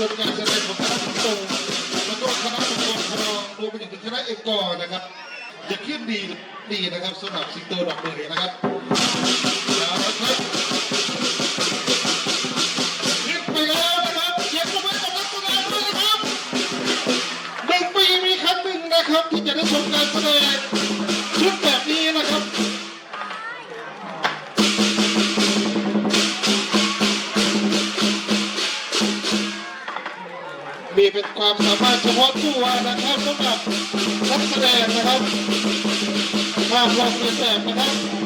เป็นการแสดงของคณะสิงโตแล้วก็คณะมังกรทองรวมไปถึงคณะเอกกอนะครับจะขึ้นดีดีนะครับสำหรับสิงโตดอกเบยนะครับเอาละครับขึ้นไปแล้วนะครับเสียงปรบมือกับนักแสดงด้วยนะครับหนึ่งปีมีครั้งหนึ่งนะครับที่จะได้ชมการแสดง ความสามารถเฉพาะตัวนะครับสำหรับนักแสดงนะครับภามลองเรียนแบบนะครับ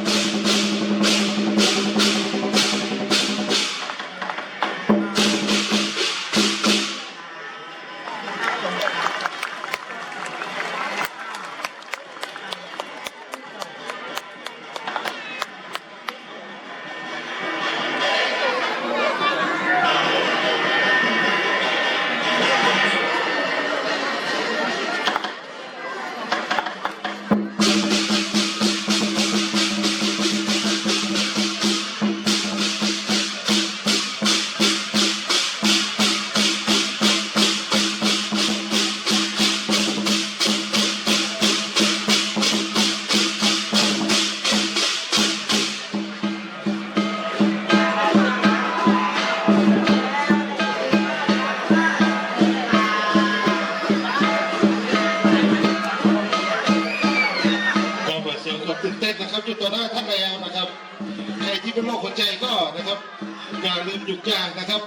อย่าลืมหยุดยานะครับ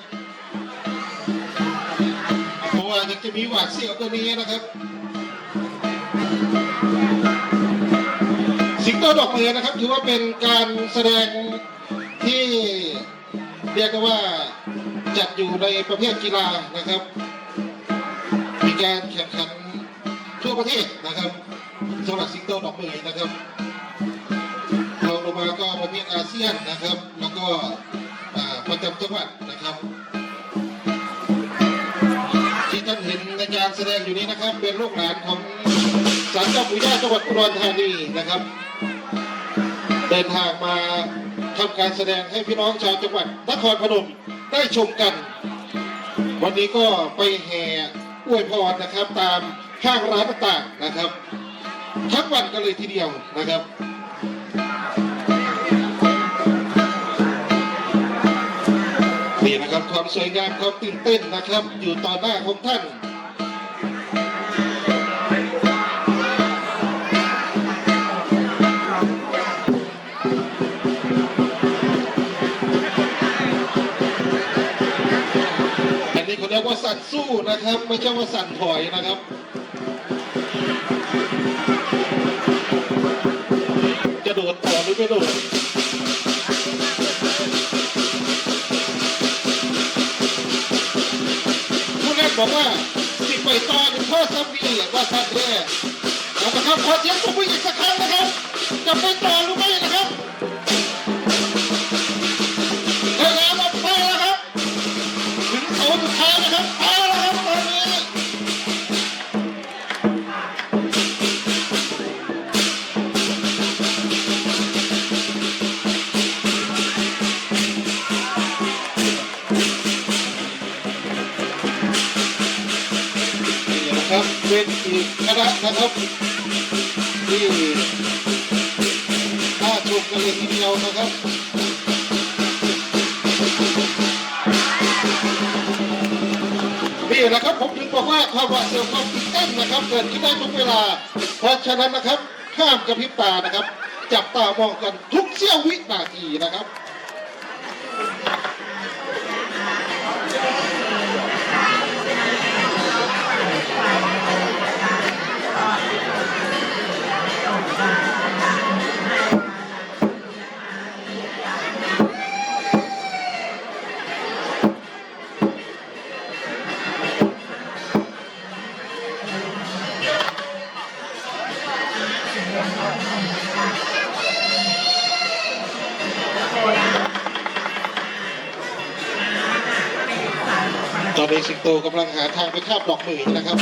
เพราะว่ายังจะมีหวาดเสียวตัวนี้นะครับ สิงโตดอกมือนะครับ ถือว่าเป็นการแสดงที่เรียกว่าจัดอยู่ในประเภทกีฬานะครับ มีการแข่งขันทั่วประเทศนะครับสำหรับสิงโตดอกมือนะครับเราลงมาก็ประเภทอาเซียนนะครับ แล้วก็ ประจำจังหวัดนะครับ ที่ท่านเห็นในการแสดงอยู่นี้นะครับ เป็นลูกหลานของศาลเจ้าปู่ย่าจังหวัดอุดรธานีนะครับ เดินทางมาทำการแสดงให้พี่น้องชาวจังหวัดนครพนมได้ชมกัน วันนี้ก็ไปแห่อวยพรนะครับ ตามห้างร้านต่างๆนะครับ ทั้งวันกันเลยทีเดียวนะครับ นี่นะครับความสวยงามความตื่นเต้นนะครับ อยู่ต่อหน้าของท่านอันนี้เขาเรียกว่าสั่นสู้นะครับ ไม่ใช่ว่าสั่นถอยนะครับจะโดดต่อหรือไม่โดด หรือพ่อสามีว่าสั่นแน่เอาละครับขอเสียงปรบ เป็นอีกคณะนะครับที่น่าชมกันเลยทีเดียวนะครับนี่แหละครับผมถึงบอกว่าคาวาดเสียวความตื่นเต้นนะครับ เกิดขึ้นได้ทุกเวลา เพราะฉะนั้นนะครับห้ามกระพริบตานะครับ จับตามองกันทุกเสี้ยววินาทีนะครับ สิงโตกำลังหาทางไปคาบดอกหมื่นนะครับ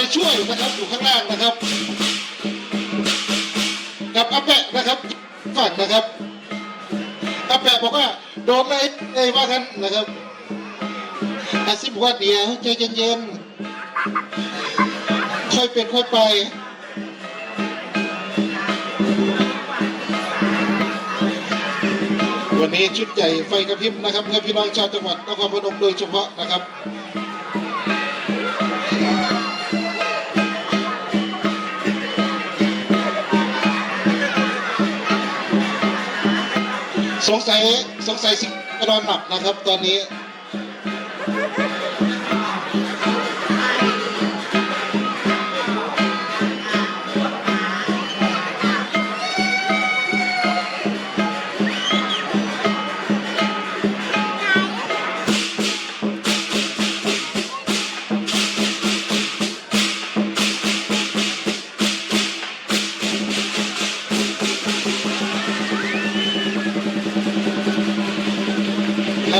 ใจช่วยนะครับอยู่ข้างล่างนะครับ กับอาแปะนะครับฝั่งนะครับอาแปะบอกว่าโดนเลยเอ้ว่ากันนะครับอาซิบบอกว่าเดียวใจเย็นๆค่อยเป็นค่อยไปวันนี้ชุดใหญ่ไฟกระพริบนะครับเพื่อพี่น้องชาวจังหวัดนครพนมโดยเฉพาะนะครับ สงสัยสงสัยสิกระดอนหนักนะครับ ตอนนี้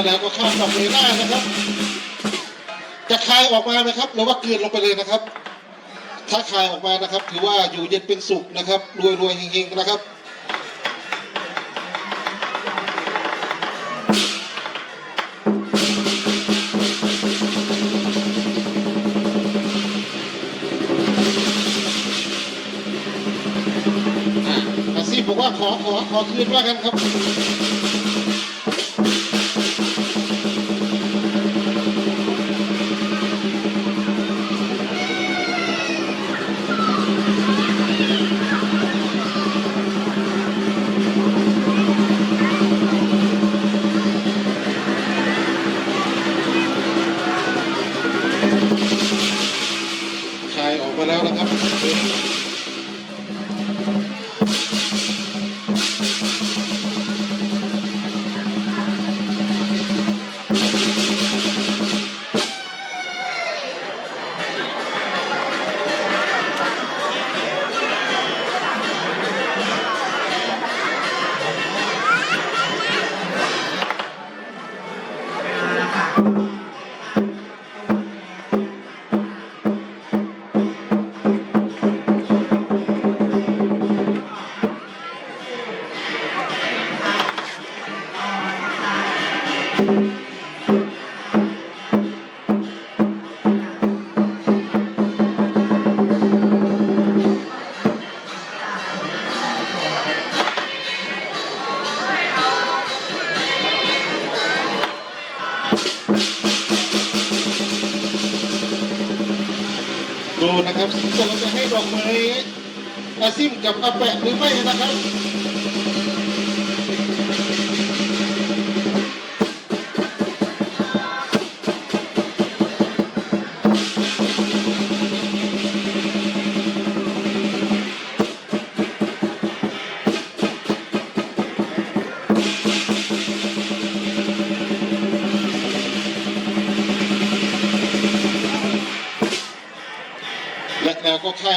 แล้วก็ข้ามดอกเลยได้นะครับ จะคายออกมาไหมครับหรือว่ากลืนลงไปเลยนะครับ ถ้าคายออกมานะครับ ถือว่าอยู่เย็นเป็นสุขนะครับรวยรวยเฮงๆนะครับอ่าซีบอกว่าขอขอขอคืนว่ากันครับ นะครับจะเราจะให้ดอกไม้อาซิมกับอาแปะหรือไม่นะครับ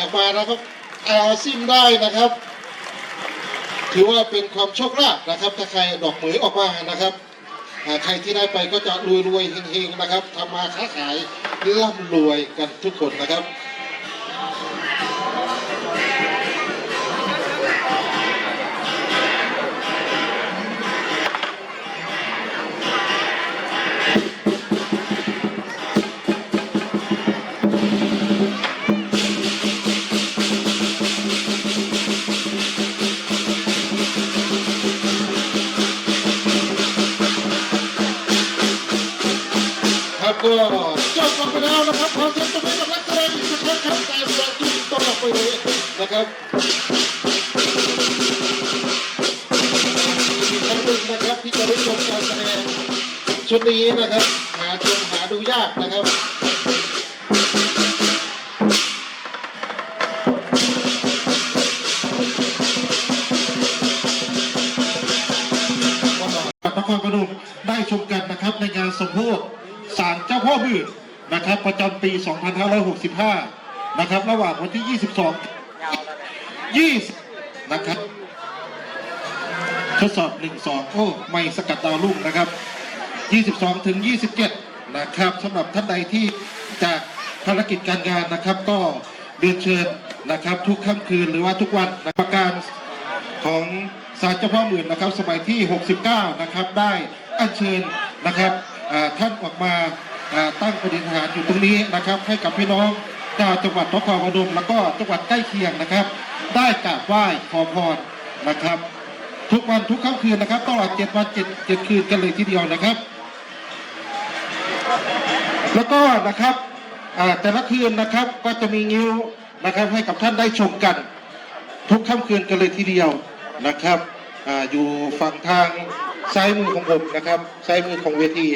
ก็คายออกมานะครับอาซิมได้นะครับ ถือว่าเป็นความโชคลาภนะครับ ถ้าใครดอกเหมยออกมานะครับใครที่ได้ไปก็จะรวยรวยๆเฮงๆนะครับทำมาค้าขายร่ำรวยกันทุกคนนะครับ ที่รับไปเลยนะครับอีกครั้งหนึ่งนะครับที่จะได้ชมการแสดงชุดนี้นะครับ หาชมหาดูยากนะครับนครพนมได้ชมกันนะครับในงานสมโภชศาลเจ้าพ่อมืดนะครับ ประจำปี 2565 นะครับ ระหว่างวันที่ 22 20 นะครับ ทดสอบ 1 2 โอ้ ไม่สกัดดาวรุ่งนะครับ 22 ถึง 27 นะครับสำหรับท่านใดที่จะภารกิจการงานนะครับ ก็เรียนเชิญนะครับ ทุกค่ำคืนหรือว่าทุกวันนะประการของศาลเจ้าพ่อหมื่นนะครับ สมัยที่ 69 นะครับ ได้อัญเชิญนะครับอ่าท่านออกมาอ่าตั้งประดิษฐานอยู่ตรงนี้นะครับ ให้กับพี่น้อง ชาวจังหวัดนครพนมแล้วก็จังหวัดใกล้เคียงนะครับ ได้กราบไหว้ขอพรนะครับ ทุกวันทุกค่ำคืนนะครับตลอดเจ็ดวันเจ็ดเจ็ดคืนกันเลยทีเดียวนะครับ แล้วก็นะครับแต่ละคืนนะครับก็จะมีงิ้วนะครับให้กับท่านได้ชมกัน ทุกค่ำคืนกันเลยทีเดียวนะครับออยู่ฝั่งทางซ้ายมือของผมนะครับซ้ายมือของเวที